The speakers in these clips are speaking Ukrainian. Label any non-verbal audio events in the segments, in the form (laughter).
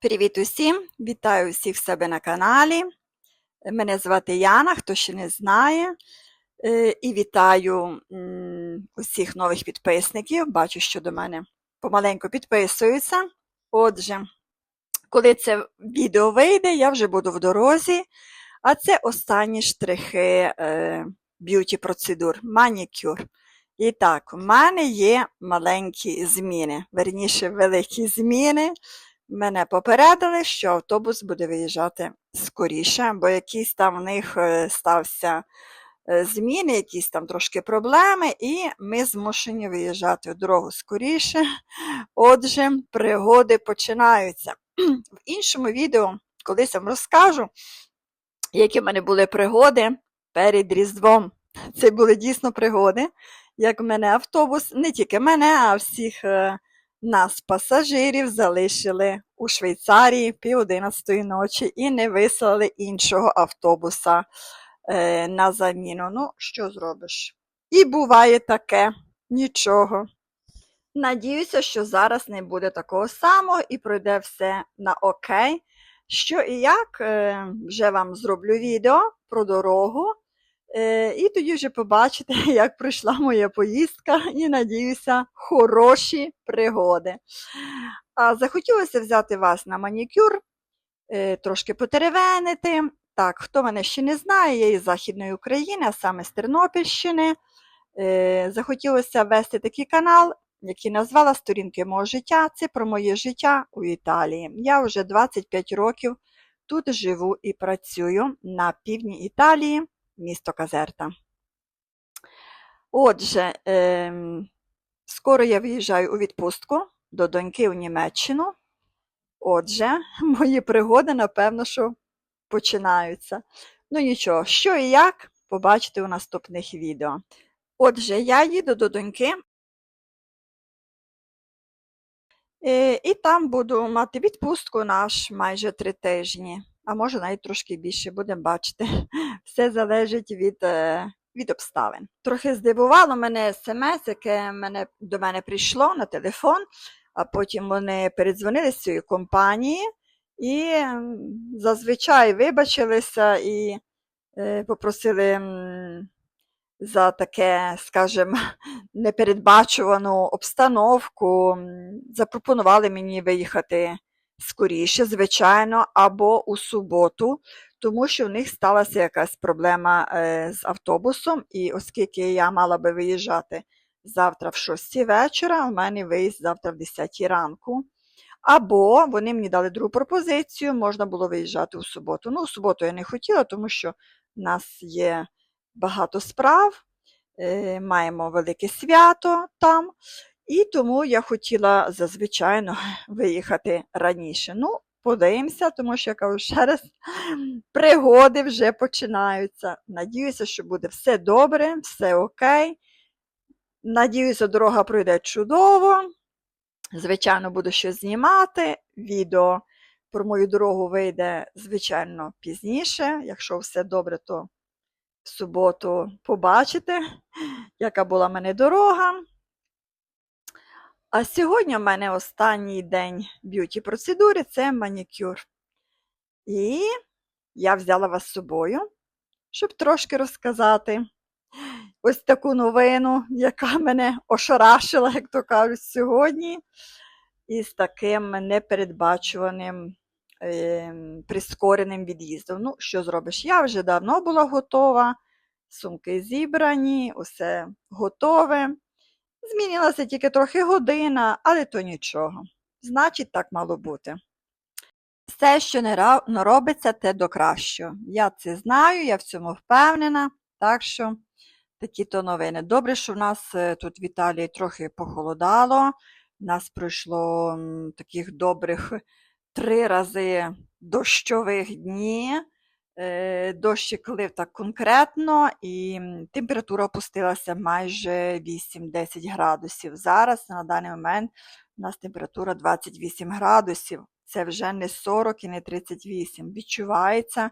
Привіт усім! Вітаю всіх в себе на каналі. Мене звати Яна, хто ще не знає. Е, І вітаю усіх нових підписників. Бачу, що до мене помаленьку підписуються. Отже, коли це відео вийде, я вже буду в дорозі. А це останні штрихи е, б'юті процедур, манікюр. І так, у мене є маленькі зміни, верніше, великі зміни. Мене попередили, що автобус буде виїжджати скоріше, бо якийсь там в них е, стався е, зміни, якісь там трошки проблеми, і ми змушені виїжджати в дорогу скоріше. Отже, пригоди починаються. (clears throat) В іншому відео колись вам розкажу, які в мене були пригоди перед Різдвом. Це були дійсно пригоди, як мене автобус, не тільки мене, а всіх. Нас, пасажирів, залишили у Швейцарії пів одинадцятої ночі і не вислали іншого автобуса е, на заміну. Ну, що зробиш? І буває таке, нічого. Надіюся, що зараз не буде такого самого і пройде все на окей. Що і як, е, вже вам зроблю відео про дорогу. Е, І тоді вже побачите, (laughs) як пройшла моя поїздка, і надіюся, хороші пригоди. А захотілося взяти вас на манікюр, е, трошки потеревенити. Так, хто мене ще не знає, я із Західної України, а саме з Тернопільщини. Е, Захотілося вести такий канал, який назвала Сторінки мого життя. Це про моє життя у Італії. Я вже 25 років тут живу і працюю на півдні Італії місто Казерта. Отже, ем, скоро я виїжджаю у відпустку до доньки у Німеччину. Отже, (laughs) мої пригоди, напевно, що починаються. Ну нічого, що і як, побачите у наступних відео. Отже, я їду до доньки. Е, І там буду мати відпустку наш майже три тижні, а може навіть трошки більше, будемо бачити. (laughs) Все залежить від, е, від обставин. Трохи здивувало мене смс, яке мене, до мене прийшло на телефон, а потім вони передзвонили з цієї компанії і зазвичай вибачилися і е, попросили за таке, скажімо, (laughs) непередбачувану обстановку, запропонували мені виїхати скоріше, звичайно, або у суботу, тому що в них сталася якась проблема е, з автобусом, і оскільки я мала би виїжджати завтра в 6 вечора, у мене виїзд завтра в 10 ранку. Або вони мені дали другу пропозицію, можна було виїжджати у суботу. Ну, у суботу я не хотіла, тому що в нас є багато справ, е, маємо велике свято там, і тому я хотіла зазвичай (laughs) виїхати раніше. Ну, подивимося, тому що я кажу (laughs) ще раз, пригоди вже починаються. Надіюся, що буде все добре, все окей. Надіюся, дорога пройде чудово. Звичайно, буду щось знімати. Відео про мою дорогу вийде, звичайно, пізніше. Якщо все добре, то в суботу побачите, яка була в мене дорога. А сьогодні в мене останній день б'юті процедури це манікюр. І я взяла вас з собою, щоб трошки розказати ось таку новину, яка (laughs) мене ошарашила, як то кажуть, сьогодні, із таким непередбачуваним ем, прискореним від'їздом. Ну, що зробиш? Я вже давно була готова, сумки зібрані, усе готове. Змінилася тільки трохи година, але то нічого. Значить, так мало бути. Все, що не робиться, те до кращого. Я це знаю, я в цьому впевнена. Так що такі то новини. Добре, що в нас е, тут в Італії трохи похолодало. У нас пройшло таких добрих три рази дощових дні. Е, Дощик лив так конкретно, і температура опустилася майже 8-10 градусів. Зараз на даний момент у нас температура 28 градусів. Це вже не 40 і не 38. Відчувається,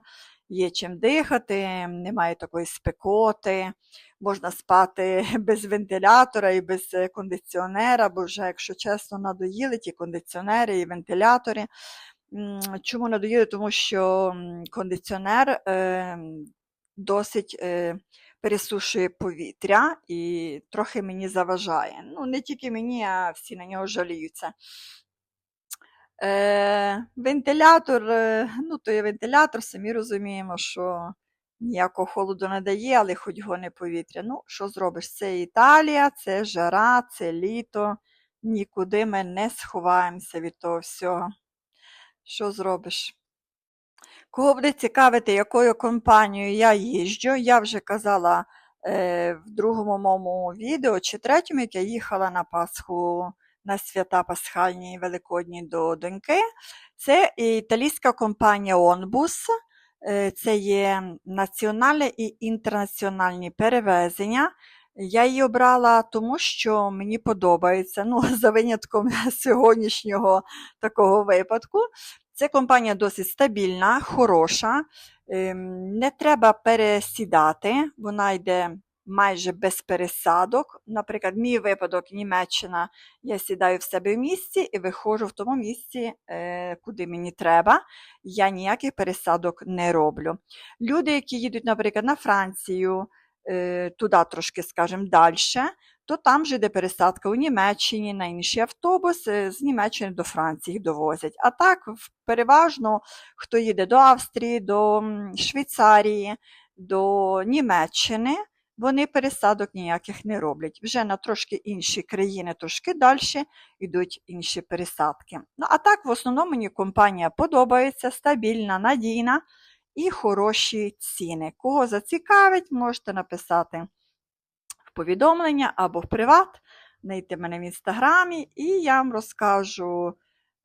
є чим дихати, немає такої спекоти, можна спати (laughs) без вентилятора і без е, кондиціонера, бо вже, якщо чесно, надоїли ті кондиціонери і вентилятори. Чому надоїли? Тому що кондиціонер е, досить е, пересушує повітря і трохи мені заважає. Ну, не тільки мені, а всі на нього жаліються. Е, вентилятор, е, ну, то є вентилятор, самі розуміємо, що ніякого холоду не дає, але хоч гоне повітря. Ну, що зробиш? Це Італія, це жара, це літо. Нікуди ми не сховаємося від того всього. Що зробиш? Кого буде цікавити, якою компанією я їжджу, я вже казала е, в другому моєму відео чи третьому, як я їхала на Пасху на свята Пасхальні Великодні до доньки. Це італійська компанія Onbus. Е, Це є національне і інтернаціональні перевезення. Я її обрала тому, що мені подобається, ну, (laughs) за винятком (laughs) сьогоднішнього такого випадку. Це компанія досить стабільна, хороша, ем, не треба пересідати, вона йде майже без пересадок. Наприклад, мій випадок Німеччина, я сідаю в себе в місці і виходжу в тому місці, е, куди мені треба. Я ніяких пересадок не роблю. Люди, які їдуть, наприклад, на Францію, туди трошки, скажімо, далі, то там же йде пересадка у Німеччині на інший автобус, е, з Німеччини до Франції довозять. А так, переважно, хто їде до Австрії, до Швейцарії, до Німеччини, вони пересадок ніяких не роблять. Вже на трошки інші країни, трошки далі йдуть інші пересадки. Ну, а так, в основному мені компанія подобається, стабільна, надійна і хороші ціни. Кого зацікавить, можете написати в повідомлення або в приват, знайти мене в інстаграмі, і я вам розкажу,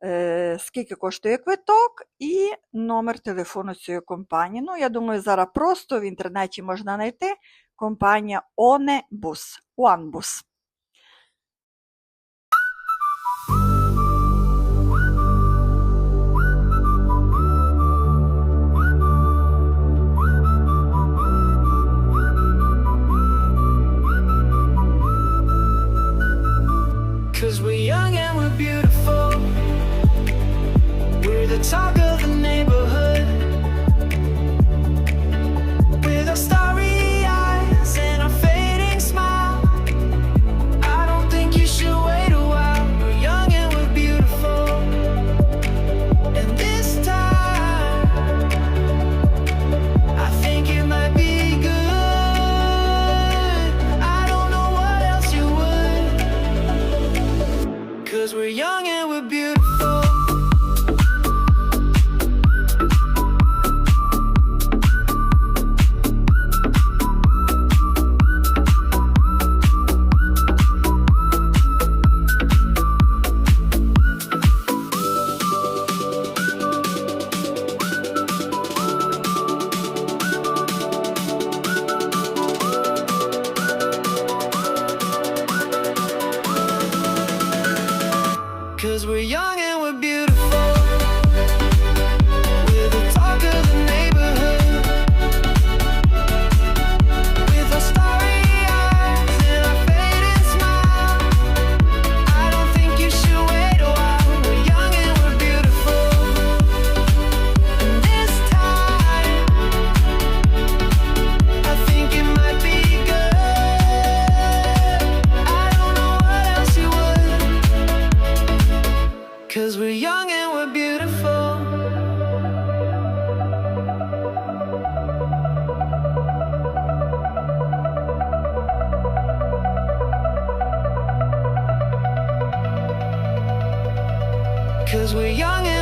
е, скільки коштує квиток і номер телефону цієї компанії. Ну, я думаю, зараз просто в інтернеті можна знайти компанія Onebus. OneBus. Cause we're young and